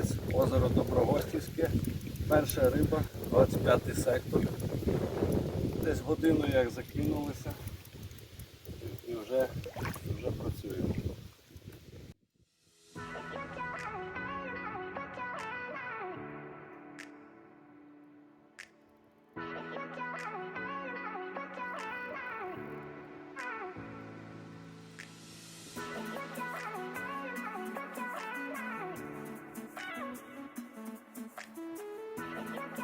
Миколаєць, озеро Доброгостівське. Перша риба, 25 сектор. Десь годину як закинулися і вже, У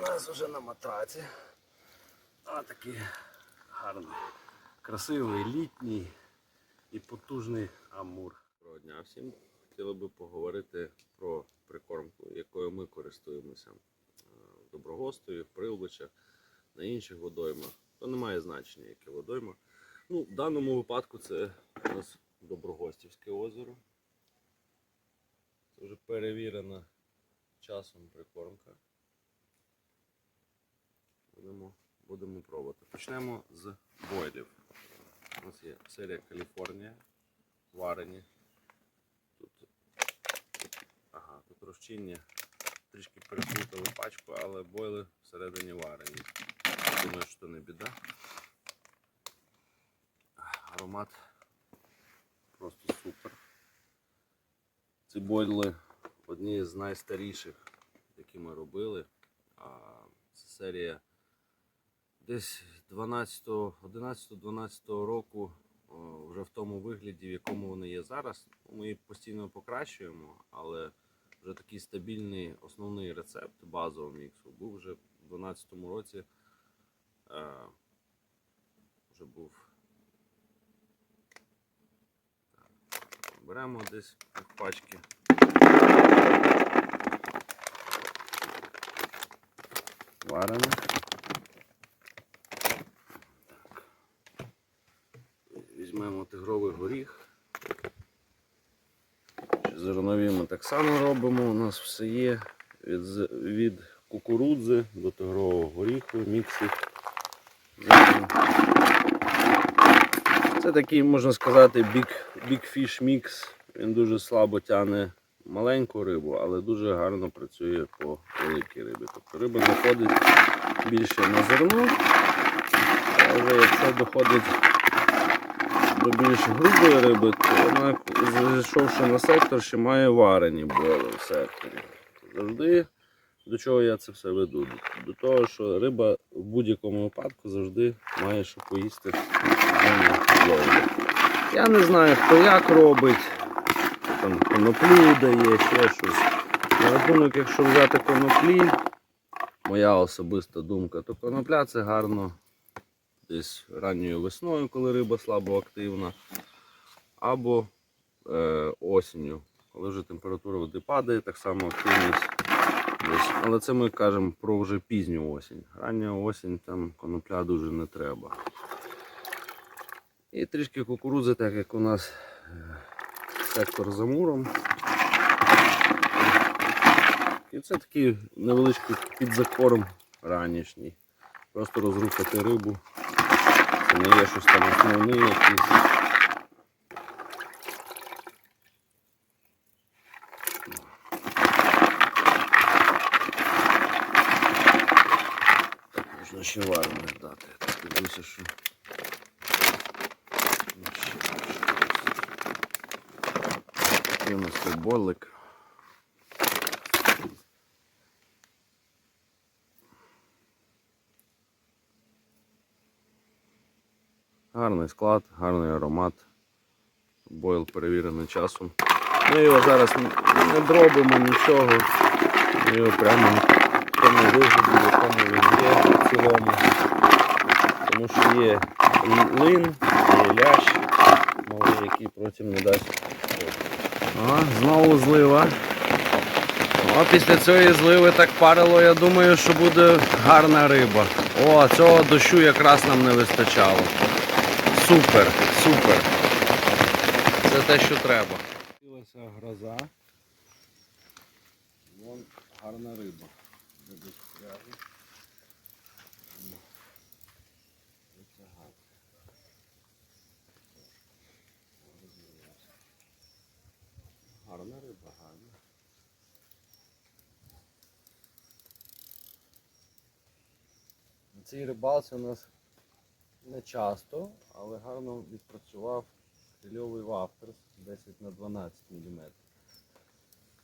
нас вже на матраці. А такий гарний, красивий, літній і потужний амур. Доброго дня всім. Хотіли би поговорити про прикормку, якою ми користуємося е, в Доброгостові, в Прилбичах, на інших водоймах. То не має значення, яке водойма. Ну, в даному випадку це у нас Доброгостівське озеро. Це вже перевірена часом прикормка. Будемо, будемо пробувати. Почнемо з бойлів. У нас є серія Каліфорнія, варені. Тут, ага, тут розчиння. Трішки переплутали пачку, але бойли всередині варені. Думаю, що не біда. Аромат просто супер. Ці бойли одні з найстаріших, які ми робили. Це серія десь 11-12 року, вже в тому вигляді, в якому вони є зараз. Ми їх постійно покращуємо, але вже такий стабільний основний рецепт базового міксу був вже в 2012 році. Е, вже був. Беремо десь пачки. Варене. Візьмемо тигровий горіх. Зернові ми так само робимо. У нас все є від, від кукурудзи до тигрового горіху, міксів. Це такий, можна сказати, big, big fish mix. Він дуже слабо тягне маленьку рибу, але дуже гарно працює по великій рибі. Тобто риба заходить більше на зерно, а вже якщо доходить до більш грубої риби, то вона, зайшовши на сектор, ще має варені бойли в секторі. Завжди до чого я це все веду? До того, що риба в будь-якому випадку завжди має що поїсти. Я не знаю, хто як робить, там коноплі дає, ще щось. На рахунок, якщо взяти коноплі, моя особиста думка, то конопля це гарно десь ранньою весною, коли риба слабо активна, або е, осінню, коли вже температура води падає, так само активність. Десь. Але це ми кажемо про вже пізню осінь. Рання осінь там конопля дуже не треба. І трішки кукурудзи, так як у нас е, сектор за муром. І це такий невеличкий підзакорм ранішній. Просто розрухати рибу. Це не є щось там основне якісь. Ще варене дати. Дивлюся, що. Ну. Такий у нас тут борлик. Гарний склад, гарний аромат. Бойл перевірений часом. Ми його зараз не дробимо нічого. Ми його прямо тому вигляді, в якому він є в цілому. Тому що є лин, є лящ, малий, який потім не дасть. О, знову злива. О, після цієї зливи так парило, я думаю, що буде гарна риба. О, цього дощу якраз нам не вистачало. Супер, супер. Це те, що треба. Гроза. Вон гарна риба. Цій рибалці у нас не часто, але гарно відпрацював крильовий вафтерс 10 на 12 мм.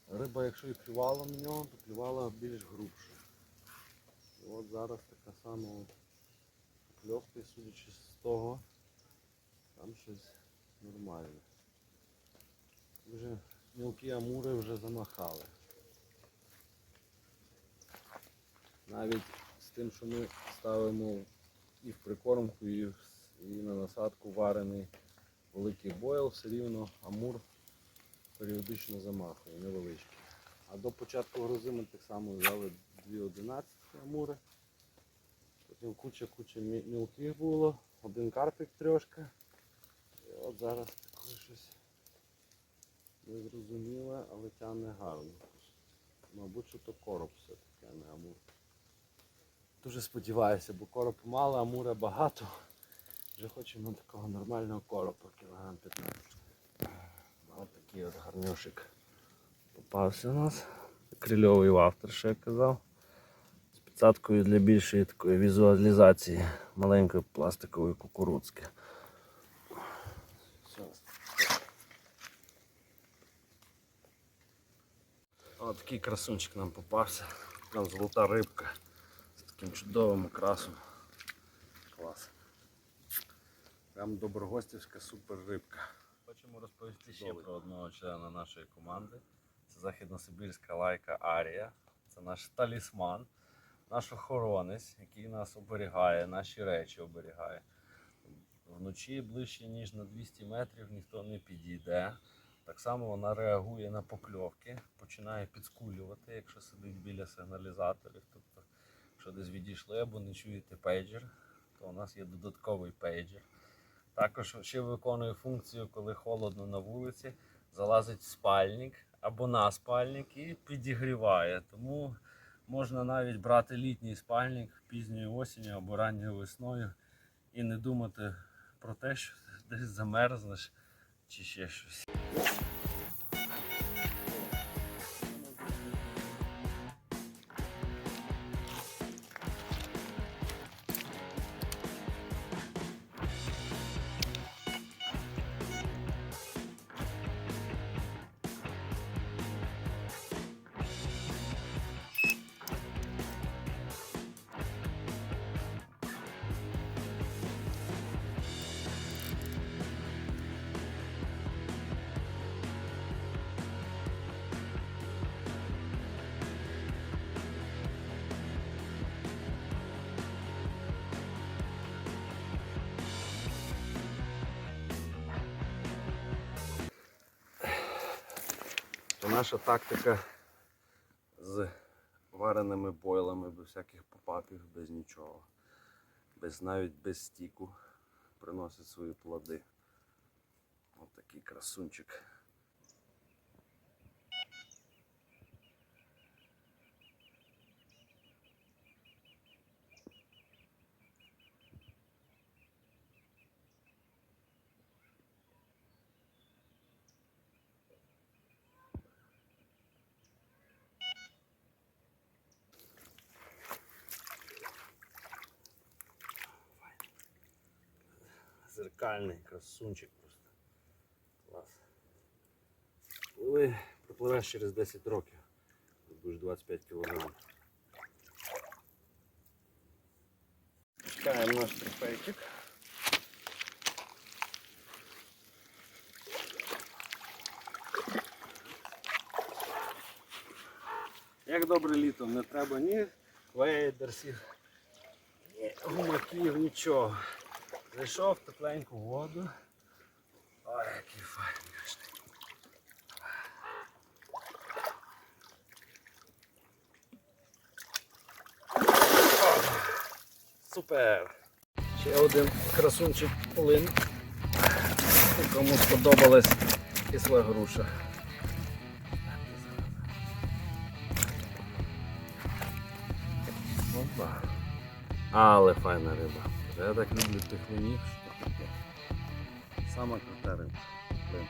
Риба, якщо і клювала на нього, то клювала більш грубше. І от зараз така сама кльовка, судячи з того, там щось нормальне. Вже мілкі амури вже замахали. Навіть тим, що ми ставимо і в прикормку, і, в, і на насадку варений великий бойл, все рівно амур періодично замахує, невеличкий. А до початку грози ми так само взяли 2.11 амури. Потім куча-куча мі- мілких було, один карпик трьошка. І от зараз таке щось незрозуміле, але тягне гарно. Мабуть, що то короб все-таки, а не амур. Дуже сподіваюся, бо короб мало, амура багато. Вже хочемо такого нормального коропа, кілограм 15. Ось такий от гарнюшик попався у нас. Крильовий вафтер, що я казав. З підсадкою для більшої такої візуалізації маленької пластикової кукурудзки. Все. О, такий красунчик нам попався. Там золота рибка таким чудовим окрасом. Клас. Прям доброгостівська супер рибка. Хочемо розповісти ще про одного члена нашої команди. Це західносибірська лайка Арія. Це наш талісман, наш охоронець, який нас оберігає, наші речі оберігає. Вночі ближче, ніж на 200 метрів, ніхто не підійде. Так само вона реагує на покльовки, починає підскулювати, якщо сидить біля сигналізаторів. Тобто, якщо десь відійшли або не чуєте пейджер, то у нас є додатковий пейджер. Також ще виконує функцію, коли холодно на вулиці, залазить в спальник або на спальник і підігріває. Тому можна навіть брати літній спальник пізньою осінню або ранньою весною і не думати про те, що десь замерзнеш чи ще щось. Наша тактика з вареними бойлами, без всяких попапів, без нічого. Без, навіть без стіку приносить свої плоди. Ось такий красунчик. Зеркальний красунчик просто. Клас. Пливи, пропливеш через 10 років. Будеш 25 кг. Чекаємо наш трофейчик. Як добре літо, не треба ні вейдерсів, ні гумаків, нічого. Зайшов в тепленьку воду. Ой, який файний. Супер! Ще один красунчик полин. Кому сподобалась кисла груша. Опа. Але файна риба. Я так люблю тих лунів, що таке. Риба. Блин.